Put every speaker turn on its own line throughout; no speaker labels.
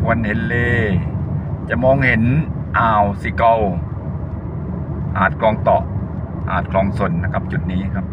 ควรเห็นเล จะมองเห็นอ่าวสิเกาอาจคลองเต่ออาจคลองสนนะครับ จุดนี้ครับ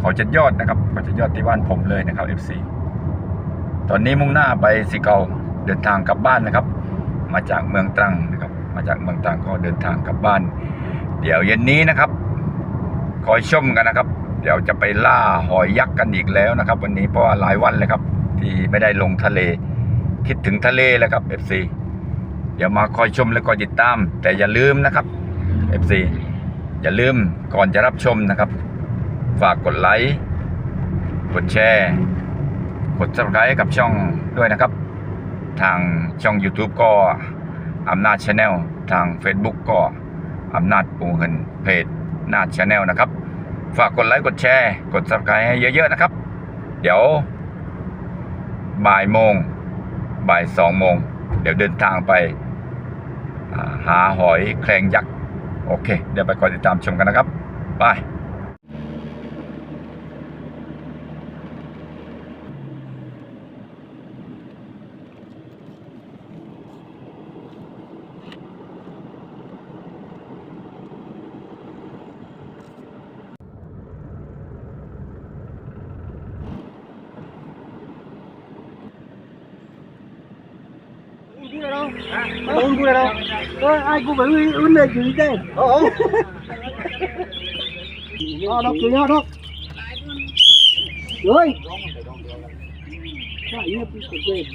เขาจะยอดนะครับเขาจะยอดที่บ้านผมเลยนะครับ FC ตอนนี้มุ่งหน้าไปสิเกาเดินทางกลับบ้านนะครับ มาจากเมืองตรังนะครับ มาจากเมืองตรังก็เดินทางกลับบ้าน เดี๋ยวเย็นนี้นะครับคอยชมกันนะครับ เดี๋ยวจะไปล่าหอยยักษ์กันอีกแล้วนะครับ วันนี้เพราะว่าหลายวันเลยครับ ที่ไม่ได้ลงทะเล คิดถึงทะเลแล้วครับ FC เดี๋ยวมาคอยชมและคอยติดตาม แต่อย่าลืมนะครับ FC อย่าลืมก่อนจะรับชมนะครับ ฝากกดไลค์กดแชร์กด subscribe กับช่องด้วยนะครับ ทางช่อง YouTube ก็อำนาจชาแนลทาง Facebook ก็อำนาจปูเงินเพจนาจชาแนลนะครับ ฝากกดไลค์กดแชร์ กด subscribe ให้เยอะ ๆ นะครับ เดี๋ยวบ่ายโมง บ่ายสองโมง เดี๋ยวเดินทางไปหาหอยแครงยักษ์ โอเค เดี๋ยวไปกดติดตามชมกันนะครับ บาย
cu này đâu Đó, ai cu phải uống này chứ chứ Ồ Đó, đó, cười nhau đó. Rồi Hãy subscribe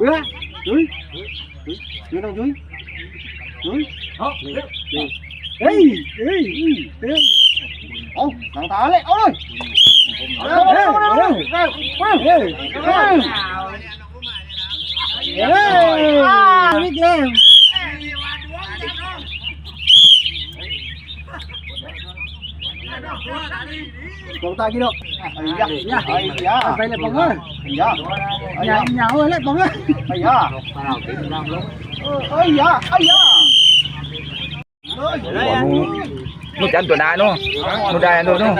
cho kênh Ghiền Mì Gõ Để không bỏ lỡ những video hấp dẫn chúng ta kia đâu nhà đây là bóng ơi nhà nhà ơi lại bóng ơi ơi da ơi da nó chán
tuổi đại luôn, nó đại luôn nó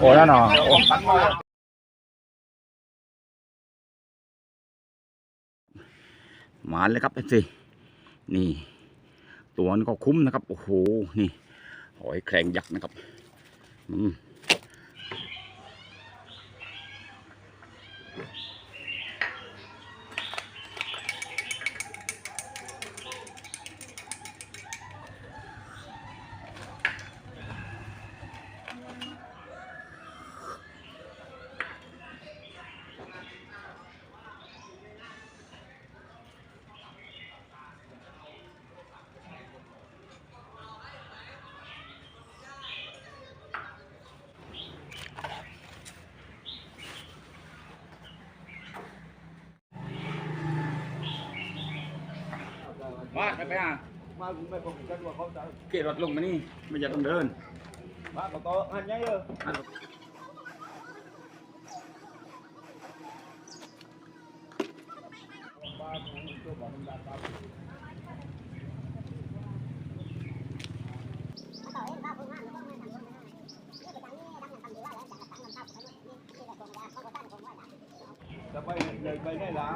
ủa nó nọ นู่นได้นู่นนู่นโอ้แล้วเนาะโอ้มาเลยครับเอฟซีนี่ ตัวนี้ก็คุ้มนะครับ โอ้โห นี่ หอยแครงยักษ์นะครับ อืม มาไปไปอะ
Mà cũng phải có cái chân mà không tới.
เกรถลงมานี่ไม่อยากต้องเดิน
Mà có có ăn nhá ơ. จะไปเลยไปได้ละ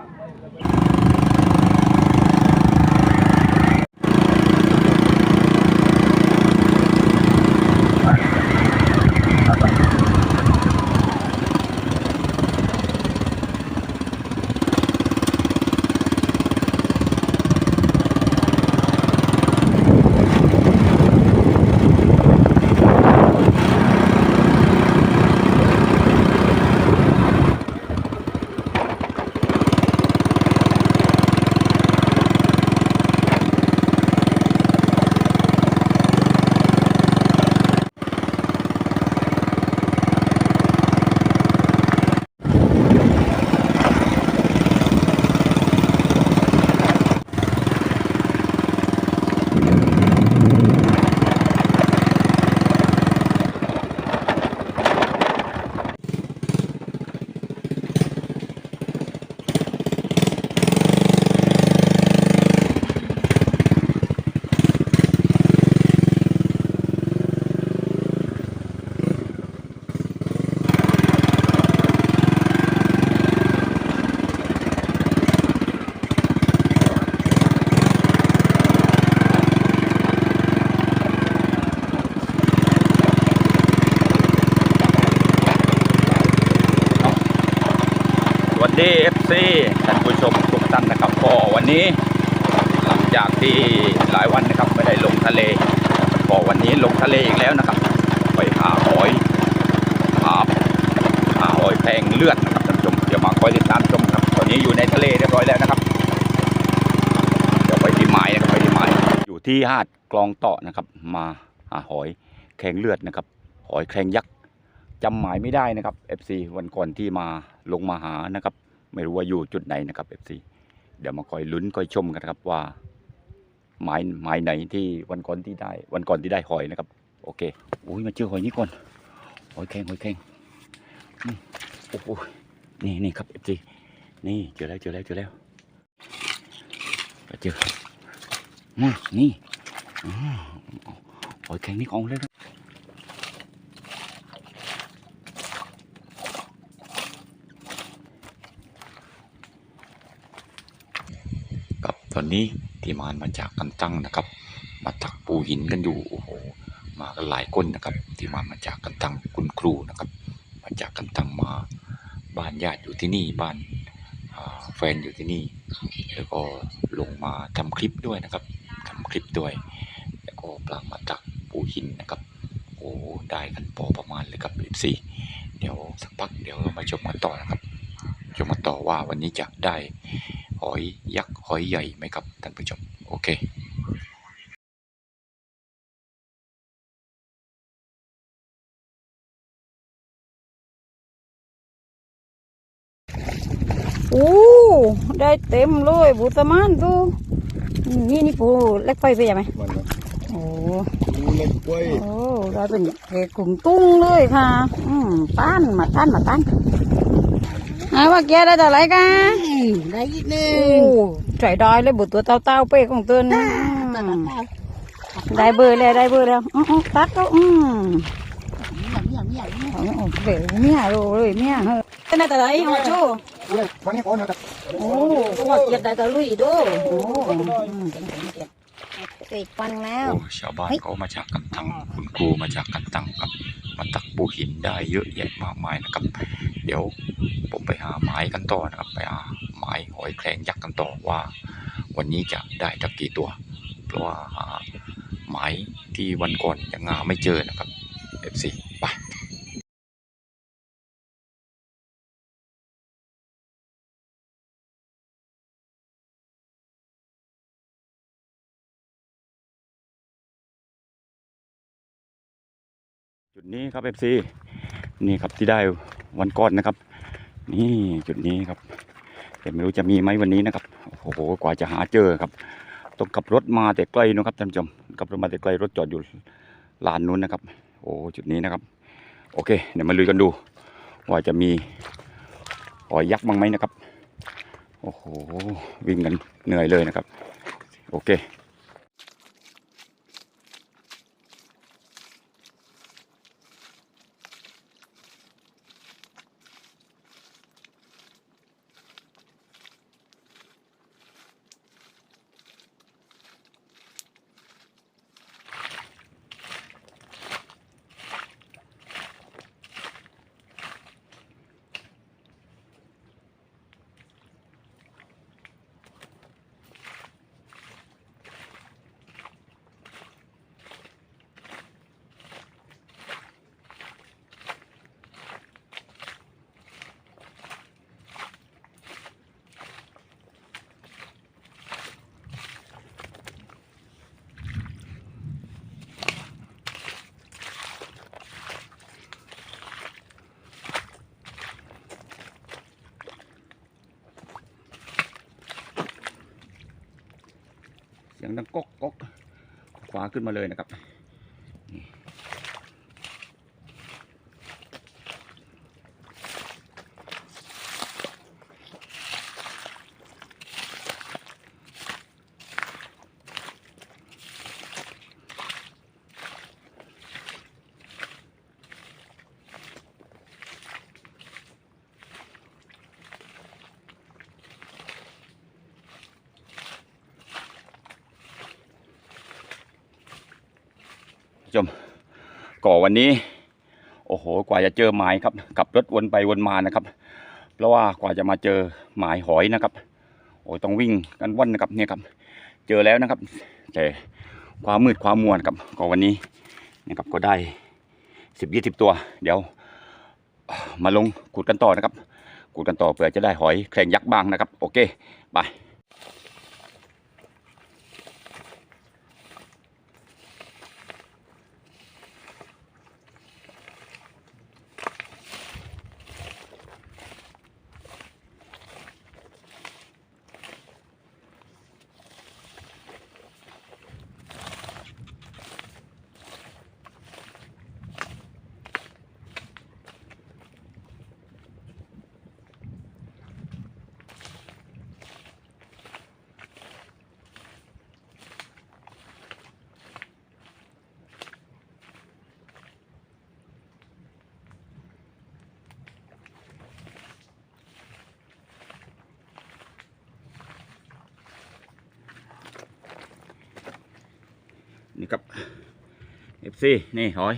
วัสดี FC ท่านผู้ชมทุกท่านนะครับก็วันนี้ หลังจากที่หลายวันนะครับไม่ได้ลงทะเลก็วันนี้ลงทะเลอีกแล้วนะครับ ไปหาหอยหาหาหอยแพงเลือดนะครับท่านผู้ชมเดี๋ยวมาคอยติดตามชมครับตอนนี้อยู่ในทะเลเรียบร้อยแล้วนะครับเดี๋ยวไปที่หมายนะครับไปที่หมายอยู่ที่หาดกลองเต่อนะครับ มาหาหอยแข็งเลือดนะครับ หอยแครงยักษ์จำหมายไม่ได้นะครับ FC วันก่อนที่มา ลงมาหานะครับ ไม่รู้ว่าอยู่จุดไหนนะครับ FC เดี๋ยวมาคอยลุ้นคอยชมกันครับว่าหมายหมายไหนที่วันก่อนที่ได้ วันก่อนที่ได้หอยนะครับ โอเคโอ้ยมาเจอหอยนี้ก่อนหอยแครงหอยแครงอืมโอ้โหนี่นี่ครับ FC นี่เจอแล้วเจอแล้วเจอแล้วเจอนี่หอยแครงนี่ของเลย นี้ที่มานมาจากกันตั้งนะครับ มาตักปูหินกันอยู่โอ้โหมากันหลายคนนะครับ ที่มามาจากกันตั้งคุณครูนะครับ มาจากกันตั้งมาบ้านญาติอยู่ที่นี่บ้านแฟนอยู่ที่นี่แล้วก็ลงมาทำคลิปด้วยนะครับทำคลิปด้วย แล้วก็ปลามาตักปูหินนะครับ โอ้ได้กันพอประมาณเลยครับ14เดี๋ยวสักพักเดี๋ยวเรามาชมกันต่อนะครับชมกันต่อว่าวันนี้จะได้ หอยยักษ์หอยใหญ่ไหมครับท่านผู้ชม โอเค
โอ้ได้เต็มเลยบุตรมานดูอืมนี่นี่ปูเล็กไปไปยังไหมโอ้
เล็กกล้วย
โอ้ได้เป็นเห็ดกลุ่มตุ้งเลยค่ะ อืมต้านมาต้านมาต้าน ไอ้ว่าแกได้แต่ไรกัน
ได้อีกหนึ
โอ้
ง
ใจได้เลยบุตรตัวเต้าเต้าๆเป้ของตัวนี้ได้เบอร์แล้วได้เบอร์แล้วอ๋อๆตัดก็อืม
เมียเมียเมีย
โอ้โหเดี๋ยวเมียโรเลยเมียเฮ้ยเป็นอะไรแต่ไรหัวชู
เล็กฟังให้ก่อนนะครับ
โอ้หัวเกียดได้แต่ลุยดูโอ้อืมติดปันแล้ว
โอ้ชาวบ้านเขามาจากกันตังคุณครูมาจากกันตังครับ มาตักปูหินได้เยอะแยะมากมายนะครับ เดี๋ยวผมไปหาไม้กันต่อนะครับ ไปหาไม้หอยแครงยักษ์กันต่อว่า วันนี้จะได้ตักกี่ตัว เพราะว่าหาไม้ที่วันก่อนยังหาไม่เจอนะครับ FC จุดนี้ครับ FC นี่ครับที่ได้วันก่อนนะครับ นี่จุดนี้ครับแต่ไม่รู้จะมีไหมวันนี้นะครับโอ้โหกว่าจะหาเจอครับต้องขับรถมาแต่ไกลนะครับท่านผู้ชมขับรถมาแต่ไกลรถจอดอยู่ลานนู้นนะครับ โอ้จุดนี้นะครับ โอเค เดี๋ยวมาลุยกันดู ว่าจะมีหอยยักษ์บ้างไหมนะครับ โอ้โหวิ่งกันเหนื่อยเลยนะครับ โอเค งดังก๊กก๊กขวาขึ้นมาเลยนะครับ ชมก่อวันนี้ โอ้โห กว่าจะเจอไม้ครับขับรถวนไปวนมานะครับปราะว่ากว่าจะมาเจอหมายหอยนะครับ โอ้ยต้องวิ่งกันว่อนนะครับเนี่ยครับ เจอแล้วนะครับ แต่ความมืดความมัวนะครับก็วันนี้นะครับก็ได้สิบยี่สิบตัว เดี๋ยว มาลงขุดกันต่อนะครับขุดกันต่อเผื่อจะได้หอยแครงยักษ์บ้างนะครับ โอเค ไป นี่ครับเอฟซีนี่หอย